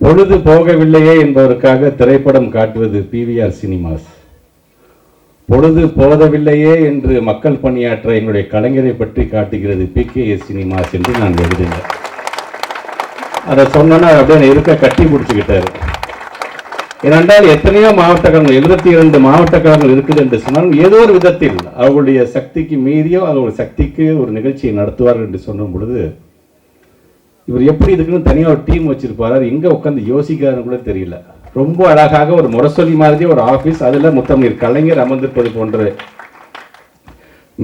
பொழுது போகவில்லையே என்பதற்காக திரைப்படம் காட்டுவது பிவிஆர் சினிமாஸ். பொழுது போதவில்லையே என்று மக்கள் பணியாற்ற எங்களுடைய கலைஞரை பற்றி காட்டுகிறது பி கே எஸ் சினிமாஸ் என்று நான் எழுதினேன். அதை சொன்னோன்னா அப்படியே இருக்க கட்டி பிடிச்சிக்கிட்டாரு ஏனென்றால் எத்தனையோ மாவட்ட கழகங்கள் எழுபத்தி இரண்டு மாவட்ட கழகங்கள் இருக்குது என்று சொன்னால் ஏதோ ஒரு விதத்தில் அவர்களுடைய சக்திக்கு மீறியோ அவர்களுடைய சக்திக்கு ஒரு நிகழ்ச்சியை நடத்துவார்கள் என்று சொன்னும் பொழுது இவர் எப்படி இதுக்குன்னு தனியாக ஒரு டீம் வச்சிருப்பாரு எங்கே உட்காந்து யோசிக்கிறாருன்னு கூட தெரியல. ரொம்ப அழகாக ஒரு முரசொலி மாதிரி ஒரு ஆஃபீஸ் அதில் முத்தமிழ் கலைஞர் அமர்ந்திருப்பது போன்ற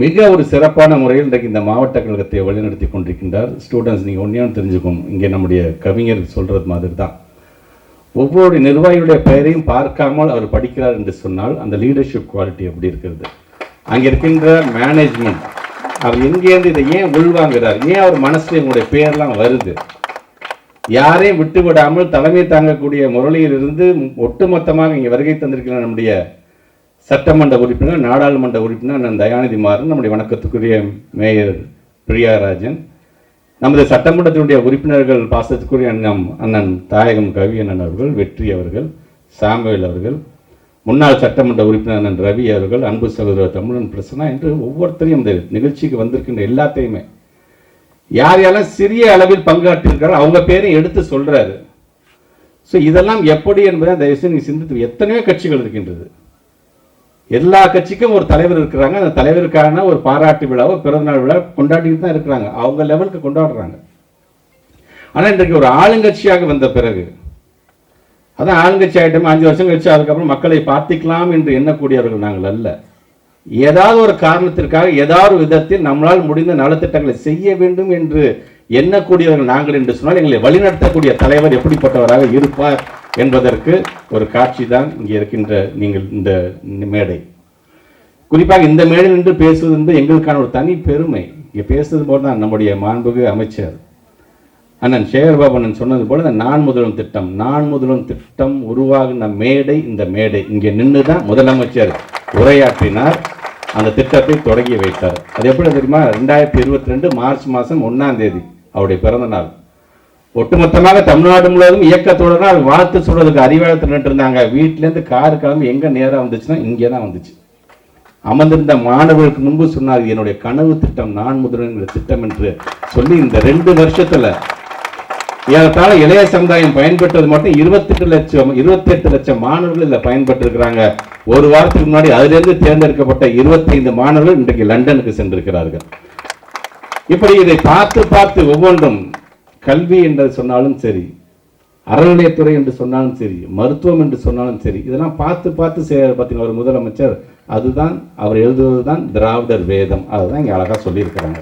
மிக ஒரு சிறப்பான முறையில் இன்றைக்கு இந்த மாவட்ட கழகத்தை வழிநடத்தி கொண்டிருக்கின்றார். ஸ்டூடெண்ட்ஸ் நீங்கள் ஒன்றே தெரிஞ்சுக்கும் இங்கே நம்முடைய கவிஞர் சொல்கிறது மாதிரி தான் ஒவ்வொரு நிர்வாகியுடைய பெயரையும் பார்க்காமல் அவர் படிக்கிறார் என்று சொன்னால் அந்த லீடர்ஷிப் குவாலிட்டி எப்படி இருக்கிறது? அங்கே இருக்கின்ற மேனேஜ்மெண்ட் அவர் எங்கேருந்து இதை ஏன் உள்வாங்குறார் ஏன் அவர் மனசில் எங்களுடைய பேர்லாம் வருது? யாரையும் விட்டு விடாமல் தலைமை தாங்கக்கூடிய முரளியிலிருந்து ஒட்டுமொத்தமாக இங்கே வருகை தந்திருக்கிற நம்முடைய சட்டமன்ற உறுப்பினர் நாடாளுமன்ற உறுப்பினர் அண்ணன் தயாநிதி மாறன் நம்முடைய வணக்கத்துக்குரிய மேயர் பிரியாராஜன் நமது சட்டமன்றத்தினுடைய உறுப்பினர்கள் பாசத்துக்குரிய நம் அண்ணன் தாயகம் கவி அண்ணன் அவர்கள் வெற்றி அவர்கள் சாமுவேல் அவர்கள் முன்னாள் சட்டமன்ற உறுப்பினர் ரவி அவர்கள் அன்பு சகோதரர் தமிழன் பிரசனா என்று ஒவ்வொருத்தரையும் இந்த நிகழ்ச்சிக்கு வந்திருக்கின்ற எல்லாத்தையுமே. யார் யாரெல்லாம் சிறிய அளவில் பங்காற்றிருக்காரோ அவங்க பேரையும் எடுத்து சொல்கிறாரு ஸோ இதெல்லாம் எப்படி என்பதை தயவுசெய்து நீங்கள் சிந்தித்து எத்தனையோ கட்சிகள் இருக்கின்றது. எல்லா கட்சிக்கும் ஒரு தலைவர் இருக்கிறாங்க. அந்த தலைவருக்கான ஒரு பாராட்டு விழாவோ பிறந்தநாள் விழா கொண்டாடிட்டு தான் இருக்கிறாங்க. அவங்க லெவலுக்கு கொண்டாடுறாங்க. ஆனால் இன்றைக்கு ஒரு ஆளுங்கட்சியாக வந்த பிறகு அதான் ஆளுங்கட்சி ஆகிட்டோம் அஞ்சு வருஷம் கழிச்சு அதுக்கப்புறம் மக்களை பார்த்துக்கலாம் என்று எண்ணக்கூடியவர்கள் நாங்கள் அல்ல. ஏதாவது ஒரு காரணத்திற்காக ஏதாவது ஒரு விதத்தில் நம்மளால் முடிந்த நலத்திட்டங்களை செய்ய வேண்டும் என்று எண்ணக்கூடியவர்கள் நாங்கள் என்று சொன்னால் எங்களை வழிநடத்தக்கூடிய தலைவர் எப்படிப்பட்டவராக இருப்பார் என்பதற்கு ஒரு காட்சி தான் இங்கே இருக்கின்ற நீங்கள் இந்த மேடை. குறிப்பாக இந்த மேடை நின்று பேசுவது என்பது எங்களுக்கான ஒரு தனி பெருமை. இங்கே பேசுவது போல தான் நம்முடைய மாண்புகு அமைச்சர் அண்ணன் சேகர்பாபு அண்ணன் சொன்னது போல இந்த நான் முதலும் திட்டம் நான் முதலும் திட்டம் உருவாகின மேடை இந்த மேடை. இங்கே நின்று தான் முதலமைச்சர் உரையாற்றினார். அந்த திட்டத்தை தொடங்கி வைத்தார். அது எப்படி தெரியுமா? ரெண்டாயிரத்தி இருபத்தி ரெண்டு மார்ச் மாதம் ஒன்றாம் தேதி அவருடைய பிறந்த நாள். ஒட்டுமொத்தமாக தமிழ்நாடு முழுவதும் இயக்கத்தோடனால் வாழ்த்து சொல்றதுக்கு அறிவாளத்தில் நின்று இருந்தாங்க வீட்டிலேருந்து கார் கிளம்பி எங்கே நேராக வந்துச்சுன்னா இங்கே தான் வந்துச்சு. அமர்ந்திருந்த மாணவர்களுக்கு முன்பு சொன்னார் என்னுடைய கனவு திட்டம் நான் முதல்வங்கிற திட்டம் என்று சொல்லி இந்த ரெண்டு வருஷத்தில் ஏறத்தாழ இளைய சமுதாயம் பயன்பெற்றது மட்டும் இருபத்தெட்டு லட்சம் இருபத்தெட்டு லட்சம் மாணவர்கள் இதில் பயன்பட்டிருக்கிறாங்க ஒரு வாரத்துக்கு முன்னாடி அதிலிருந்து தேர்ந்தெடுக்கப்பட்ட இருபத்தைந்து மாணவர்கள் இன்றைக்கு லண்டனுக்கு சென்றிருக்கிறார்கள். இப்படி இதை பார்த்து பார்த்து ஒவ்வொன்றும் கல்வி என்று சொன்னாலும் சரி அறநிலையத்துறை என்று சொன்னாலும் சரி மருத்துவம் என்று சொன்னாலும் சரி இதெல்லாம் பார்த்து பார்த்து செய்ய பார்த்தீங்கன்னா ஒரு முதலமைச்சர்? அதுதான் அவர் எழுதுவது தான் திராவிடர் வேதம். அதுதான் இங்கே அழகாக சொல்லியிருக்கிறாங்க.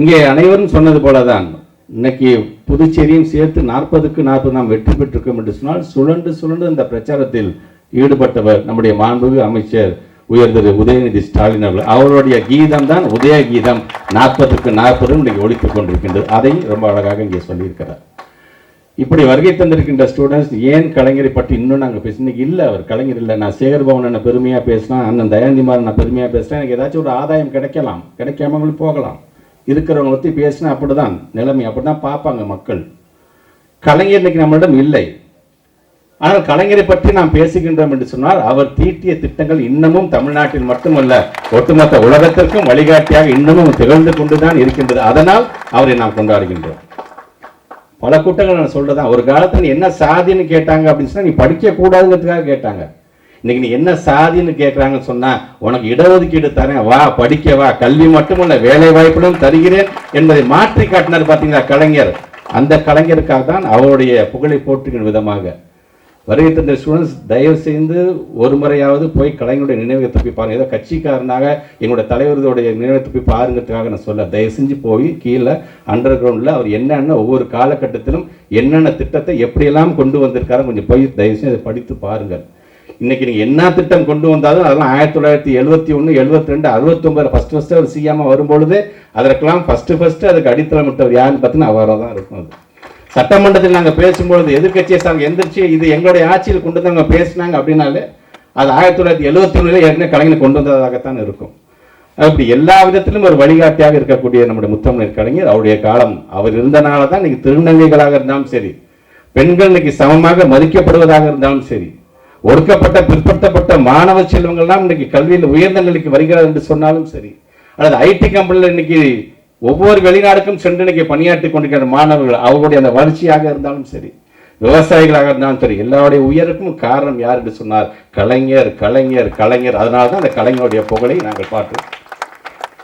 இங்கே அனைவரும் சொன்னது போல தான் இன்னைக்கு புதுச்சேரியும் சேர்த்து நாற்பதுக்கு நாற்பது நாம் வெற்றி பெற்றிருக்கோம் என்று சொன்னால் சுழண்டு சுழண்டு இந்த பிரச்சாரத்தில் ஈடுபட்டவர் நம்முடைய மாண்புமிகு அமைச்சர் உயர் திரு உதயநிதி ஸ்டாலின் அவர்கள். அவருடைய கீதம் தான் உதய கீதம் நாற்பதுக்கு நாற்பது இன்னைக்கு ஒழித்துக் கொண்டிருக்கின்றது. அதை ரொம்ப அழகாக இங்கே சொல்லியிருக்கிறார். இப்படி வருகை தந்திருக்கின்ற ஸ்டூடெண்ட்ஸ் ஏன் கலைஞரை பற்றி இன்னும் நாங்கள் பேச இல்லை அவர் கலைஞர் இல்லை. நான் சேகர் பவன் என்ன பெருமையாக பேசினா அண்ணன் தயாந்திமார் நான் பெருமையாக பேசுகிறேன் எனக்கு ஏதாச்சும் ஒரு ஆதாயம் கிடைக்கலாம். கிடைக்காம போகலாம். இருக்கிறவங்க பற்றி பேசினா அப்படிதான் நிலைமை அப்படிதான் பார்ப்பாங்க மக்கள். கலைஞர் இன்னைக்கு நம்மளிடம் இல்லை. ஆனால் கலைஞரை பற்றி நாம் பேசுகின்றோம் என்று சொன்னால் அவர் தீட்டிய திட்டங்கள் இன்னமும் தமிழ்நாட்டில் மட்டுமல்ல ஒட்டுமொத்த உலகத்திற்கும் வழிகாட்டியாக இன்னமும் திகழ்ந்து கொண்டுதான் இருக்கின்றது. அதனால் அவரை நாம் கொண்டாடுகின்றோம். பல கூட்டங்கள் நான் சொல்றதான் ஒரு காலத்தில் நீ என்ன சாதின்னு கேட்டாங்க அப்படின்னு சொன்னா நீ படிக்க கூடாதுங்கிறதுக்காக கேட்டாங்க. இன்னைக்கு நீ என்ன சாதின்னு கேட்குறாங்கன்னு சொன்னால் உனக்கு இடஒதுக்கீடு தரேன் வா படிக்க வா கல்வி மட்டுமல்ல வேலை வாய்ப்புடன் தருகிறேன் என்பதை மாற்றி காட்டினார் பார்த்தீங்களா கலைஞர். அந்த கலைஞருக்காக தான் அவருடைய புகழை போற்றுகிற விதமாக. வருகை தந்த ஸ்டூடெண்ட்ஸ் தயவு செய்து ஒரு முறையாவது போய் கலைஞருடைய நினைவகத்தை போய் பாருங்கள் ஏதோ கட்சிக்காரனாக எங்களுடைய தலைவர்களுடைய நினைவகத்தை போய் பாருங்கிறதுக்காக நான் சொல்ல தயவு செஞ்சு போய் கீழே அண்டர் கிரவுண்டில் அவர் என்னென்ன ஒவ்வொரு காலகட்டத்திலும் என்னென்ன திட்டத்தை எப்படியெல்லாம் கொண்டு வந்திருக்காரு கொஞ்சம் போய் தயவு செய்து அதை படித்து பாருங்கள். இன்னைக்கு நீங்க என்ன திட்டம் கொண்டு வந்தாலும் அதெல்லாம் ஆயிரத்தி தொள்ளாயிரத்தி எழுபத்தி ஒன்று எழுபத்தி ரெண்டு அறுபத்தொம்பது ஃபர்ஸ்ட் ஃபஸ்ட்டு அவர் சிஎம் வரும்பொழுது அதற்கெல்லாம் ஃபஸ்ட்டு ஃபஸ்ட்டு அதுக்கு அடித்தளமிட்டவர் யாருன்னு பார்த்தீங்கன்னா அவராக தான் இருக்கும் அது. சட்டமன்றத்தில் நாங்கள் பேசும்பொழுது எதிர்க்கட்சியை சாங்க எந்திரிச்சு இது எங்களுடைய ஆட்சியில் கொண்டு வந்து அவங்க பேசினாங்க அப்படின்னாலே அது ஆயிரத்தி தொள்ளாயிரத்தி எழுபத்தி ஒன்றுல ஏற்கனவே கலைஞர் கொண்டு வந்ததாகத்தான் இருக்கும். அப்படி எல்லா விதத்திலும் ஒரு வழிகாட்டியாக இருக்கக்கூடிய நம்முடைய முத்தமிழர் கலைஞர் அவருடைய காலம் அவர் இருந்தனால தான் இன்னைக்கு திருநங்கைகளாக இருந்தாலும் சரி பெண்கள் இன்னைக்கு சமமாக மதிக்கப்படுவதாக இருந்தாலும் சரி ஒடுக்கப்பட்ட பிற்படுத்தப்பட்ட மாணவ செல்வங்கள்லாம் இன்னைக்கு கல்வியில் உயர்ந்த நிலைக்கு வருகிறார் என்று சொன்னாலும் சரி அல்லது ஐடி கம்பெனியில் இன்னைக்கு ஒவ்வொரு வெளிநாடுக்கும் சென்று இன்னைக்கு பணியாற்றி கொண்டிருக்கிற மாணவர்கள் அவர்களுடைய அந்த வளர்ச்சியாக இருந்தாலும் சரி விவசாயிகளாக இருந்தாலும் சரி எல்லாருடைய உயருக்கும் காரணம் யார் என்று சொன்னார் கலைஞர் கலைஞர் கலைஞர். அதனால தான் அந்த கலைஞருடைய புகழை நாங்கள் பார்த்தோம்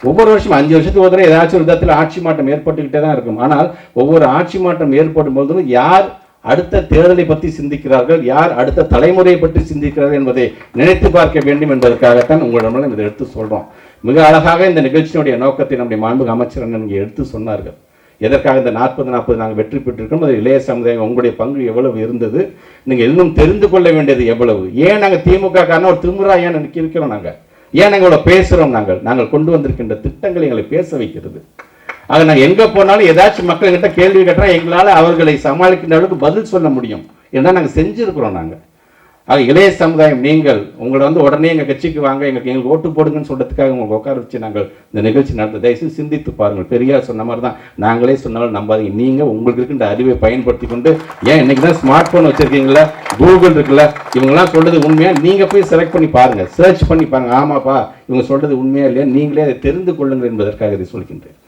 ஒவ்வொரு வருஷம் அஞ்சு வருஷத்துக்கு ஒரு தடவை ஏதாச்சும் விதத்தில் ஆட்சி மாற்றம் ஏற்பட்டுக்கிட்டே தான் இருக்கும். ஆனால் ஒவ்வொரு ஆட்சி மாற்றம் ஏற்படும் போதும் யார் அடுத்த தேர்தலை பற்றி சிந்திக்கிறார்கள் யார் அடுத்த தலைமுறையை பற்றி சிந்திக்கிறார்கள் என்பதை நினைத்து பார்க்க வேண்டும் என்பதற்காகத்தான் உங்களிடம் இதை எடுத்து சொல்றோம். மிக அழகாக இந்த நிகழ்ச்சியினுடைய நோக்கத்தை நம்முடைய மாண்புக அமைச்சர் இங்கே எடுத்து சொன்னார்கள். எதற்காக இந்த நாற்பது நாற்பது நாங்கள் வெற்றி பெற்றிருக்கோம் அது இளைய சமுதாயம் உங்களுடைய பங்கு எவ்வளவு இருந்தது? நீங்கள் இன்னும் தெரிந்து கொள்ள வேண்டியது எவ்வளவு? ஏன் நாங்கள் திமுக காரணம் ஒரு திமுறா ஏன் இருக்கிறோம் நாங்கள் ஏன் நாங்கள் இவ்வளோ பேசுகிறோம் நாங்கள்? நாங்கள் கொண்டு வந்திருக்கின்ற திட்டங்கள் எங்களை பேச வைக்கிறது. ஆக நாங்கள் எங்கே போனாலும் ஏதாச்சும் மக்கள்கிட்ட கேள்வி கேட்டால் எங்களால் அவர்களை சமாளிக்கின்ற அளவுக்கு பதில் சொல்ல முடியும். ஏன்னா நாங்கள் செஞ்சுருக்குறோம் நாங்கள் ஆக இளைய சமுதாயம் நீங்கள் உங்களை வந்து உடனே எங்கள் கட்சிக்கு வாங்க எங்களுக்கு எங்களுக்கு ஓட்டு போடுங்கன்னு சொல்கிறதுக்காக உங்களுக்கு உட்கார வச்சு நாங்கள் இந்த நிகழ்ச்சி நடந்த தயவுசெய்து சிந்தித்து பாருங்கள். பெரியார் சொன்ன மாதிரி தான் நாங்களே சொன்னாலும் நம்பாதீங்க. நீங்கள் உங்களுக்கு இருக்கின்ற அறிவை பயன்படுத்தி கொண்டு ஏன் இன்னைக்கு தான் ஸ்மார்ட் ஃபோன் வச்சுருக்கீங்களா கூகுள் இருக்குல்ல இவங்கெல்லாம் சொல்கிறது உண்மையாக நீங்கள் போய் செலக்ட் பண்ணி பாருங்கள் சர்ச் பண்ணி பாருங்க. ஆமாப்பா இவங்க சொல்கிறது உண்மையாக இல்லையா? நீங்களே அதை தெரிந்து கொள்ளுங்கள் என்பதற்காக இதை சொல்கின்றேன்.